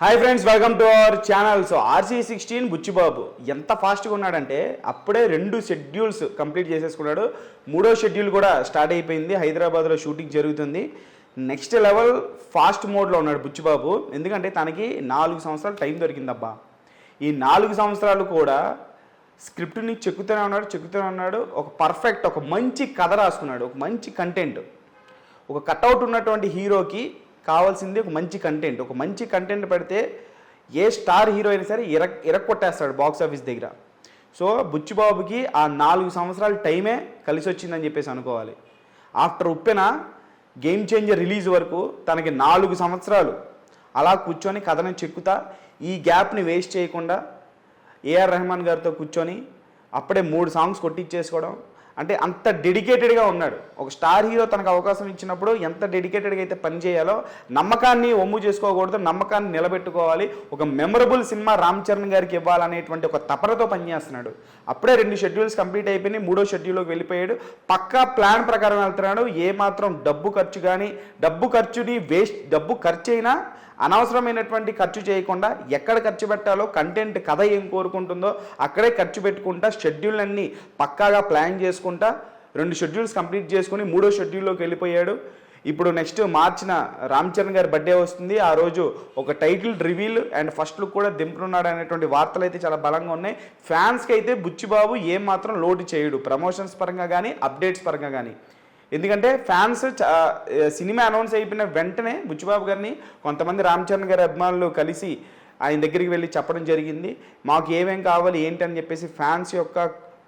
Hi friends welcome to our channel so RC sixteen Buchibabu ఎంత ఫాస్ట్గా ఉన్నాడంటే అప్పుడే రెండు షెడ్యూల్స్ కంప్లీట్ చేసేసుకున్నాడు. మూడో షెడ్యూల్ కూడా స్టార్ట్ అయిపోయింది. హైదరాబాద్లో షూటింగ్ జరుగుతుంది. నెక్స్ట్ లెవెల్ ఫాస్ట్ మోడ్లో ఉన్నాడు బుచ్చిబాబు ఎందుకంటే తనకి నాలుగు సంవత్సరాలు టైం దొరికిందబ్బా. ఈ నాలుగు సంవత్సరాలు కూడా స్క్రిప్ట్ని చెక్కుతూనే ఉన్నాడు చెక్కుతూనే ఉన్నాడు. ఒక పర్ఫెక్ట్ ఒక మంచి కథ రాసుకున్నాడు. ఒక మంచి కంటెంట్ ఒక కట్అవుట్ ఉన్నటువంటి హీరోకి కావాల్సింది ఒక మంచి కంటెంట్ ఒక మంచి కంటెంట్ పెడితే ఏ స్టార్ హీరో అయినా సరే ఇరక్ ఇరక్కొట్టేస్తాడు బాక్స్ ఆఫీస్ దగ్గర. సో బుచ్చిబాబుకి ఆ నాలుగు సంవత్సరాల టైమే కలిసి వచ్చిందని చెప్పేసి అనుకోవాలి. After Uppena game changer release వరకు తనకి నాలుగు సంవత్సరాలు అలా కూర్చొని కథను చెక్కుతా ఈ గ్యాప్ని వేస్ట్ చేయకుండా ఏఆర్ రెహమాన్ గారితో కూర్చొని అప్పుడే మూడు సాంగ్స్ కొట్టించేసుకోవడం అంటే అంత డెడికేటెడ్గా ఉన్నాడు. ఒక స్టార్ హీరో తనకు అవకాశం ఇచ్చినప్పుడు ఎంత డెడికేటెడ్గా అయితే పని చేయాలో నమ్మకాన్ని ఒమ్ము చేసుకోకూడదు నమ్మకాన్ని నిలబెట్టుకోవాలి. ఒక మెమరబుల్ సినిమా రామ్ చరణ్ గారికి ఇవ్వాలనేటువంటి ఒక తపనతో పనిచేస్తున్నాడు. అప్పుడే రెండు షెడ్యూల్స్ కంప్లీట్ అయిపోయినాయి మూడో షెడ్యూల్లోకి వెళ్ళిపోయాడు. పక్కా ప్లాన్ ప్రకారం వెళ్తున్నాడు. ఏ మాత్రం డబ్బు ఖర్చు కానీ డబ్బు ఖర్చుని వేస్ట్ డబ్బు ఖర్చు అయినా అనవసరమైనటువంటి ఖర్చు చేయకుండా ఎక్కడ ఖర్చు పెట్టాలో కంటెంట్ కథ ఏం కోరుకుంటుందో అక్కడే ఖర్చు పెట్టుకుంటా షెడ్యూల్ అన్ని పక్కాగా ప్లాన్ చేసుకుంటా రెండు షెడ్యూల్స్ కంప్లీట్ చేసుకుని మూడో షెడ్యూల్లోకి వెళ్ళిపోయాడు. ఇప్పుడు నెక్స్ట్ మార్చిన రామ్ చరణ్ గారి బర్త్డే వస్తుంది. ఆ రోజు ఒక title reveal and first look కూడా దింపుతున్నాడు అనేటువంటి వార్తలు అయితే చాలా బలంగా ఉన్నాయి. ఫ్యాన్స్కి అయితే బుచ్చిబాబు ఏం మాత్రం లోటు చేయడు. ప్రమోషన్స్ పరంగా కానీ అప్డేట్స్ పరంగా కానీ. ఎందుకంటే ఫ్యాన్స్ సినిమా అనౌన్స్ అయిపోయిన వెంటనే బుచ్చిబాబు గారిని కొంతమంది రామ్ చరణ్ గారి అభిమానులు కలిసి ఆయన దగ్గరికి వెళ్ళి చెప్పడం జరిగింది. మాకు ఏమేం కావాలి ఏంటి అని చెప్పేసి ఫ్యాన్స్ యొక్క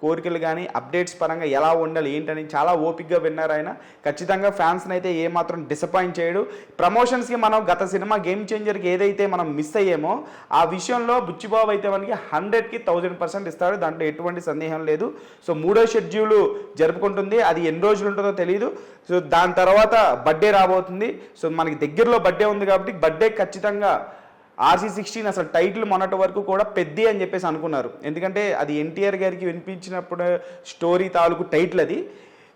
కోరికలు కానీ అప్డేట్స్ పరంగా ఎలా ఉండాలి ఏంటని చాలా ఓపిక్గా విన్నారు ఆయన. ఖచ్చితంగా ఫ్యాన్స్ని అయితే ఏమాత్రం డిసప్పాయింట్ చేయడు. ప్రమోషన్స్కి మనం గత సినిమా గేమ్ చేంజర్కి ఏదైతే మనం మిస్ అయ్యామో ఆ విషయంలో బుచ్చిబాబు అయితే మనకి హండ్రెడ్కి థౌజండ్ పర్సెంట్ ఇస్తాడు. దాంట్లో ఎటువంటి సందేహం లేదు. సో మూడో షెడ్యూల్ జరుపుకుంటుంది. అది ఎన్ని రోజులు ఉంటుందో తెలియదు సో దాని తర్వాత బర్త్డే రాబోతుంది. సో మనకి దగ్గరలో బర్త్డే ఉంది కాబట్టి బర్త్డే ఖచ్చితంగా ఆర్సీ సిక్స్టీన్ అసలు టైటిల్ మొన్నటి వరకు కూడా పెద్ది అని చెప్పేసి అనుకున్నారు. ఎందుకంటే అది ఎన్టీఆర్ గారికి వినిపించినప్పుడు స్టోరీ తాలూకు టైటిల్ అది.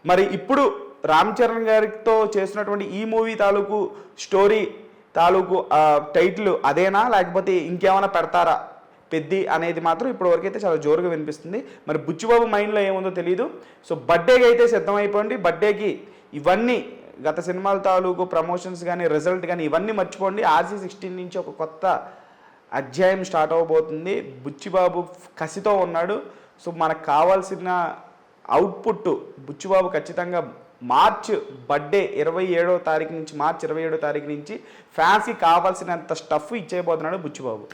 మరి ఇప్పుడు రామ్ చరణ్ గారితో చేస్తున్నటువంటి ఈ మూవీ తాలూకు స్టోరీ తాలూకు టైటిల్ అదేనా? లేకపోతే ఇంకేమైనా పెడతారా? పెద్ది అనేది మాత్రం ఇప్పటి వరకు అయితే చాలా జోరుగా వినిపిస్తుంది. మరి బుచ్చిబాబు మైండ్లో ఏముందో తెలియదు సో బర్త్డేకి అయితే సిద్ధమైపోండి. బర్త్డేకి ఇవన్నీ గత సినిమాల తాలూకు ప్రమోషన్స్ కానీ రిజల్ట్ కానీ ఇవన్నీ మర్చిపోండి. ఆర్సీ సిక్స్టీన్ నుంచి ఒక కొత్త అధ్యాయం స్టార్ట్ అవబోతుంది. బుచ్చిబాబు కసితో ఉన్నాడు. సో మనకు కావాల్సిన అవుట్పుట్ బుచ్చిబాబు ఖచ్చితంగా మార్చ్ బర్త్డే ఇరవై ఏడో తారీఖు నుంచి మార్చ్ ఇరవై ఏడో తారీఖు నుంచి ఫ్యాన్స్కి కావాల్సినంత స్టఫ్ ఇచ్చేయబోతున్నాడు బుచ్చిబాబు.